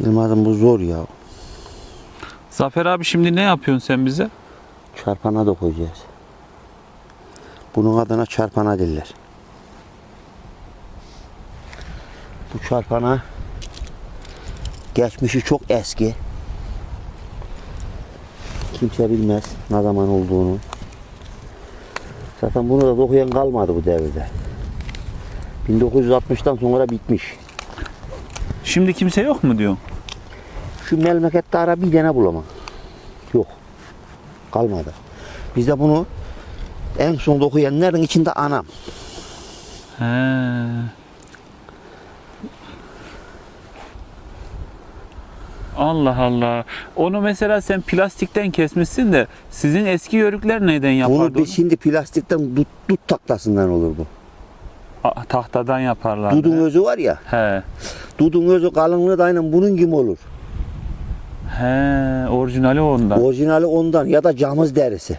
Adım bu zor ya. Zafer abi şimdi ne yapıyorsun sen bize? Çarpana da koyacağız. Bunun adına çarpana derler. Bu çarpana geçmişi çok eski. Kimse bilmez ne zaman olduğunu. Zaten bunu da dokuyan kalmadı bu devirde. 1960'tan sonra bitmiş. Şimdi kimse yok mu diyorsun? Şu memlekette ara bir tane bulamam. Yok. Kalmadı. Biz de bunu en son dokuyanların içinde anam. He. Allah Allah. Onu mesela sen plastikten kesmişsin de sizin eski yörükler neyden Bunu yapardı? biz şimdi plastikten dut, dut taklasından olur bu. A- tahtadan yaparlar. Dudun özü var ya. He. Dudun özü kalınlığı da aynen bunun gibi olur. He, orijinali ondan. Orijinali ondan ya da camız derisi.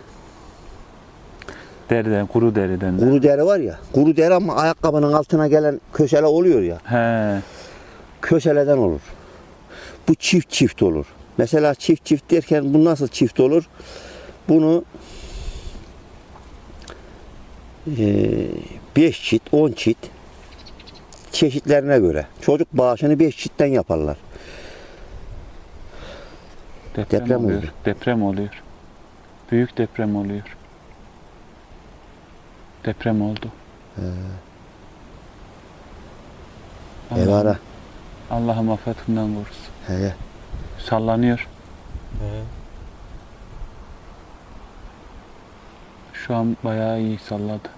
Deriden, kuru deriden. de. Kuru deri var ya. Kuru deri ama ayakkabının altına gelen köşele oluyor ya. He. köşeleden olur. Bu çift çift olur. Mesela çift çift derken bu nasıl çift olur? Bunu 5 çift, 10 çift çeşitlerine göre. Çocuk bağışını 5 çiftten yaparlar. Deprem, Deprem oluyor. oldu. Deprem oluyor. Büyük deprem oluyor. Deprem oldu. Ev ara. Allah'ım afetinden korusun. He. Sallanıyor. Şu an bayağı iyi salladı.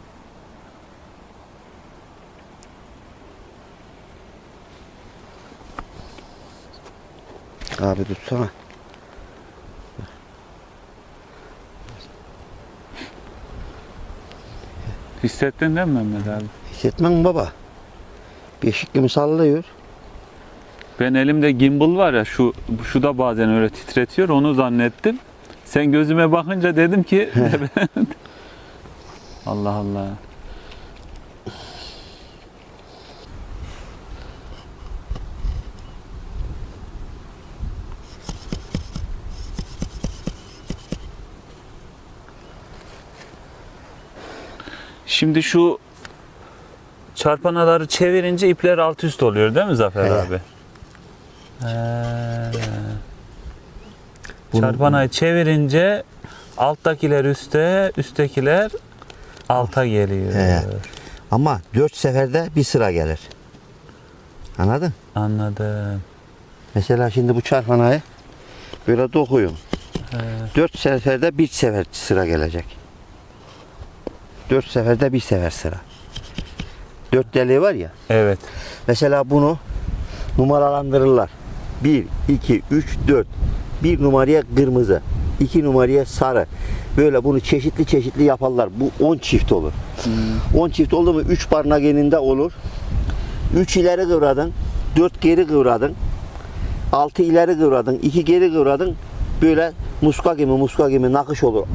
Abi tutsana. Hissettin değil mi Mehmet abi? Hissetmen mi baba? Beşik gibi sallıyor. Ben elimde gimbal var ya şu şu da bazen öyle titretiyor onu zannettim. Sen gözüme bakınca dedim ki Allah Allah. Şimdi şu çarpanaları çevirince ipler alt üst oluyor değil mi Zafer He. abi? He. Çarpanayı çevirince alttakiler üste, üsttekiler alta geliyor. He. Ama dört seferde bir sıra gelir. Anladın? Anladım. Mesela şimdi bu çarpanayı böyle dokuyun. Dört seferde bir sefer sıra gelecek. Dört seferde bir sefer sıra. Dört deliği var ya. Evet. Mesela bunu numaralandırırlar. 1, 2, 3, 4. Bir numaraya kırmızı. iki numaraya sarı. Böyle bunu çeşitli çeşitli yaparlar. Bu 10 çift olur. 10 çift oldu mu 3 parmak eninde olur. 3 ileri kıvradın. 4 geri kıvradın. 6 ileri kıvradın. 2 geri kıvradın. Böyle muska gibi muska gibi nakış olur.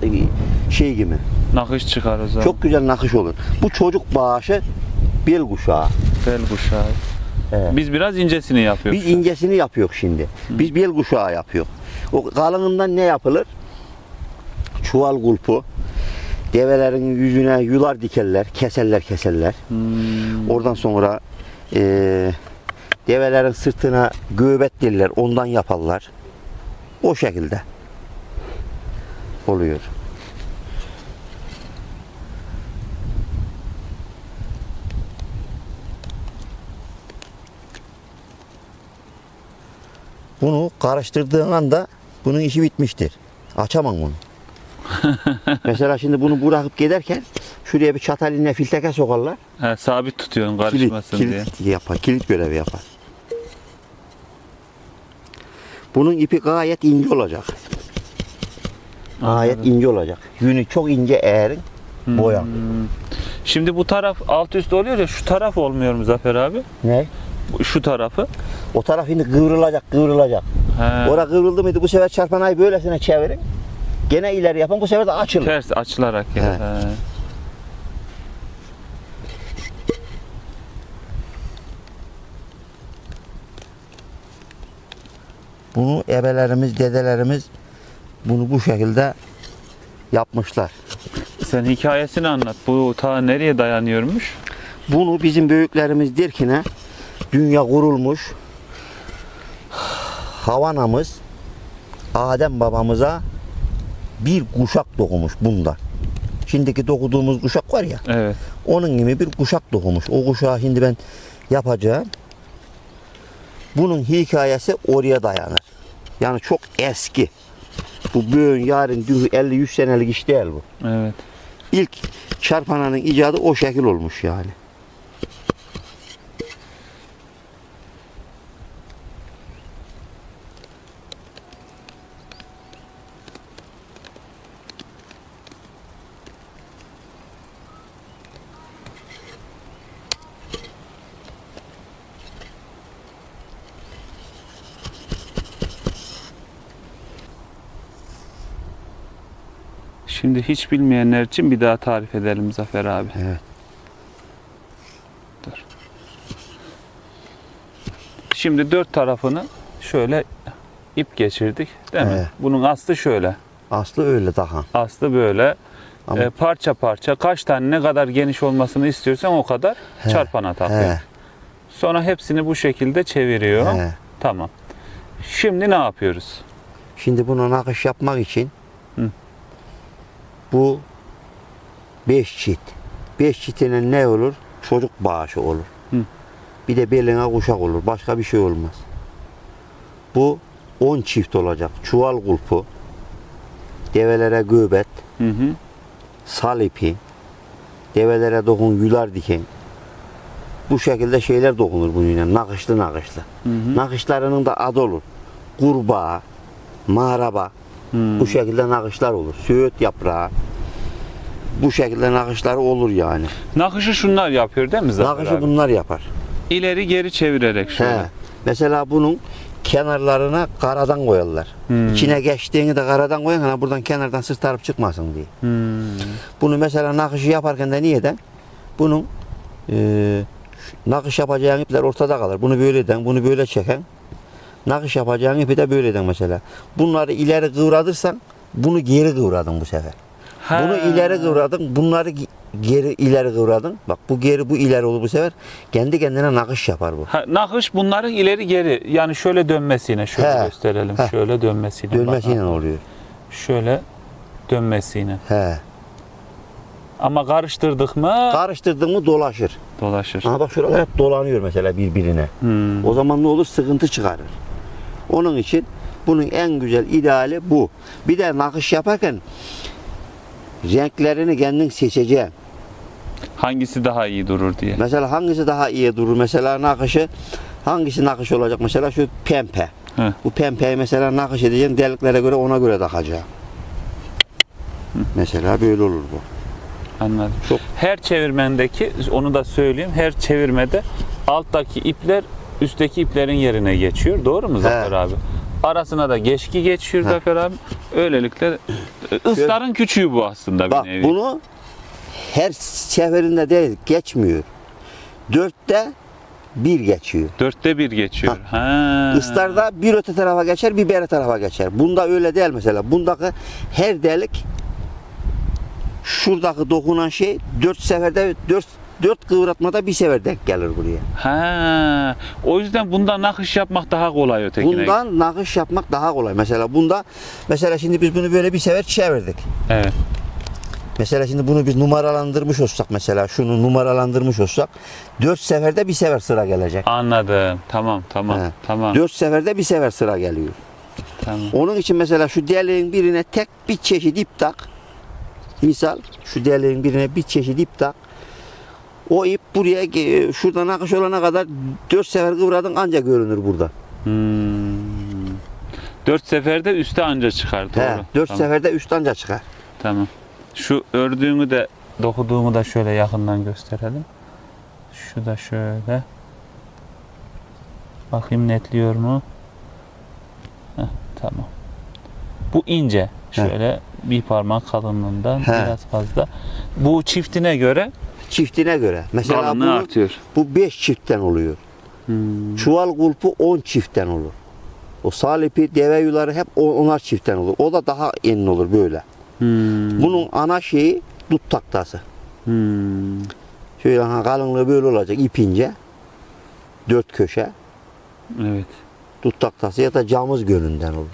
Şey gibi. Nakış çıkar o zaman. Çok güzel nakış olur. Bu çocuk bağışı bel kuşağı. bel kuşağı. Evet. Biz biraz incesini yapıyoruz. Biz incesini yapıyoruz şimdi. Biz bel kuşağı yapıyoruz. O kalınından ne yapılır? Çuval kulpu. Develerin yüzüne yular dikerler, keserler keserler. Hmm. Oradan sonra eee, develerin sırtına göbet derler, ondan yaparlar. O şekilde oluyor. Bunu karıştırdığın anda bunun işi bitmiştir. Açamam bunu. Mesela şimdi bunu bırakıp giderken şuraya bir çatal iğne filteke sokarlar. He, sabit tutuyorsun Kilit, karışmasın diye. kilit yapar. Kilit görevi yapar. Bunun ipi gayet ince olacak. Gayet Anladım. ince olacak. Yünü çok ince eğerin. Boyan. Hmm. Şimdi bu taraf alt üst oluyor ya şu taraf olmuyor mu Zafer abi? Ne? Şu tarafı. O taraf şimdi kıvrılacak, kıvrılacak. He. Ora kıvrıldı mıydı bu sefer çarpanayı böylesine çevirin. Gene ileri yapın bu sefer de açılır. Ters açılarak yani. He. He. Bunu ebelerimiz, dedelerimiz bunu bu şekilde yapmışlar. Sen hikayesini anlat. Bu ta nereye dayanıyormuş? Bunu bizim büyüklerimiz der ki ne? Dünya kurulmuş. Havanamız Adem babamıza bir kuşak dokumuş bundan. Şimdiki dokuduğumuz kuşak var ya. Evet. Onun gibi bir kuşak dokumuş. O kuşağı şimdi ben yapacağım. Bunun hikayesi oraya dayanır. Yani çok eski. Bu bugün yarın dün 50-100 senelik iş değil bu. Evet. İlk çarpananın icadı o şekil olmuş yani. Şimdi hiç bilmeyenler için bir daha tarif edelim Zafer abi. Evet. Dur. Şimdi dört tarafını şöyle ip geçirdik değil mi? Evet. Bunun aslı şöyle. Aslı öyle daha. Aslı böyle. Ama- E, parça parça kaç tane ne kadar geniş olmasını istiyorsan o kadar He, çarpana takıyor. He, Sonra hepsini bu şekilde çeviriyor. he. Tamam. Şimdi ne yapıyoruz? Şimdi buna nakış yapmak için. Bu beş çit. Beş çitine ne olur? Çocuk bağışı olur. Hı. Bir de beline kuşak olur. Başka bir şey olmaz. Bu on çift olacak. Çuval kulpu, develere göbet, Hı hı. sal ipi, develere dokun yular diken. Bu şekilde şeyler dokunur bununla. Nakışlı nakışlı. Hı hı. Nakışlarının da adı olur. Kurbağa, mağaraba. Hmm. Bu şekilde nakışlar olur. Söğüt yaprağı. Bu şekilde nakışları olur yani. Nakışı şunlar yapıyor değil mi Zafer Nakışı abi? bunlar yapar. İleri geri çevirerek şöyle. He. Mesela bunun kenarlarına karadan koyarlar. Hmm. İçine geçtiğini de karadan koyun hani buradan kenardan sırtarıp çıkmasın diye. Hmm. Bunu mesela nakışı yaparken de niyeden? Bunun e, nakış yapacağın ipler ortada kalır. Bunu böyle eden, bunu böyle çeken. Nakış yapacağın ipi de böyle eden mesela. Bunları ileri kıvradırsan bunu geri kıvradın bu sefer. Ha. Bunu ileri kıvradın, bunları geri ileri kıvradın. Bak bu geri bu ileri olur bu sefer. Kendi kendine nakış yapar bu. Ha, nakış bunların ileri geri yani şöyle dönmesiyle şöyle He. gösterelim. He. Şöyle dönmesiyle. Dönmesiyle Bak, oluyor. Şöyle dönmesiyle. He. Ama karıştırdık mı Karıştırdın mı dolaşır. dolaşır. Ama bak şuralar hep dolanıyor mesela birbirine. Hmm. O zaman ne olur? Sıkıntı çıkarır. Onun için bunun en güzel ideali bu. Bir de nakış yaparken renklerini kendin seçeceksin. Hangisi daha iyi durur diye. Mesela hangisi daha iyi durur? Mesela nakışı hangisi nakış olacak? Mesela şu pempe. Heh. Bu pempeyi mesela nakış edeceksin deliklere göre ona göre takacaksın. Mesela böyle olur bu. Anladım. Çok- Her çevirmendeki onu da söyleyeyim. Her çevirmede alttaki ipler üstteki iplerin yerine geçiyor. Doğru mu Zafer abi? Arasına da geçki geçiyor He. Zafer abi. Öylelikle e, ısların küçüğü bu aslında bir Bak nevi. bunu her seferinde değil geçmiyor. Dörtte bir geçiyor. Dörtte bir geçiyor. Ha. Islarda bir öte tarafa geçer, bir beri tarafa geçer. Bunda öyle değil mesela. Bundaki her delik şuradaki dokunan şey dört seferde dört dört kıvratmada bir sefer denk gelir buraya. Ha. O yüzden bunda nakış yapmak daha kolay ötekine. Bundan nakış yapmak daha kolay. Mesela bunda mesela şimdi biz bunu böyle bir sefer çevirdik. Evet. Mesela şimdi bunu biz numaralandırmış olsak mesela şunu numaralandırmış olsak dört seferde bir sefer sıra gelecek. Anladım. Tamam, tamam, He. tamam. Dört seferde bir sefer sıra geliyor. Tamam. Onun için mesela şu deliğin birine tek bir çeşit ip tak. Misal şu deliğin birine bir çeşit ip tak. O ip buraya şuradan akış olana kadar dört sefer kıvradın ancak görünür burada. Hmm. Dört seferde üste anca çıkar. Doğru. He, dört tamam. seferde üst anca çıkar. Tamam. Şu ördüğümü de dokuduğumu da şöyle yakından gösterelim. Şu da şöyle. Bakayım netliyor mu? Heh, tamam. Bu ince. Şöyle bir parmak kalınlığından He. biraz fazla. Bu çiftine göre Çiftine göre. Mesela kalınlığı bunu, artıyor. bu beş çiftten oluyor. Hmm. Çuval kulpu on çiftten olur. O salipi, deve yuları hep onar çiftten olur. O da daha enin olur böyle. Hmm. Bunun ana şeyi dut taktası. Hmm. Şöyle ha, kalınlığı böyle olacak ipince. Dört köşe. Evet. Dut taktası ya da camız gönünden olur.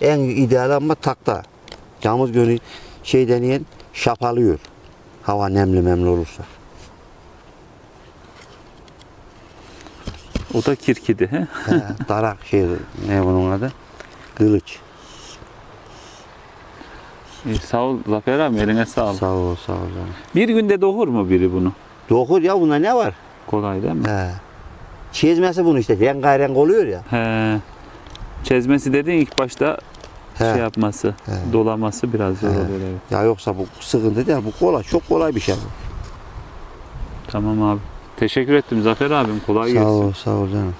En ideal ama takta. Camız gönü şey deneyen şapalıyor. Hava nemli memli olursa. O da kirkidi. He? He, darak şey ne bunun adı? Kılıç. İyi, sağ ol Zafer abi eline sağlık. Sağ ol sağ ol. canım. Bir günde doğur mu biri bunu? Dokur ya bunda ne var? Kolay değil mi? He. Çizmesi bunu işte rengarenk oluyor ya. He. Çezmesi dediğin ilk başta He. şey yapması, He. dolaması biraz zor He. oluyor. Evet. Ya yoksa bu sıkıntı değil. Bu kolay. Çok kolay bir şey bu. Tamam abi. Teşekkür ettim Zafer abim. Kolay Sağ gelsin. ol sağ ol canım.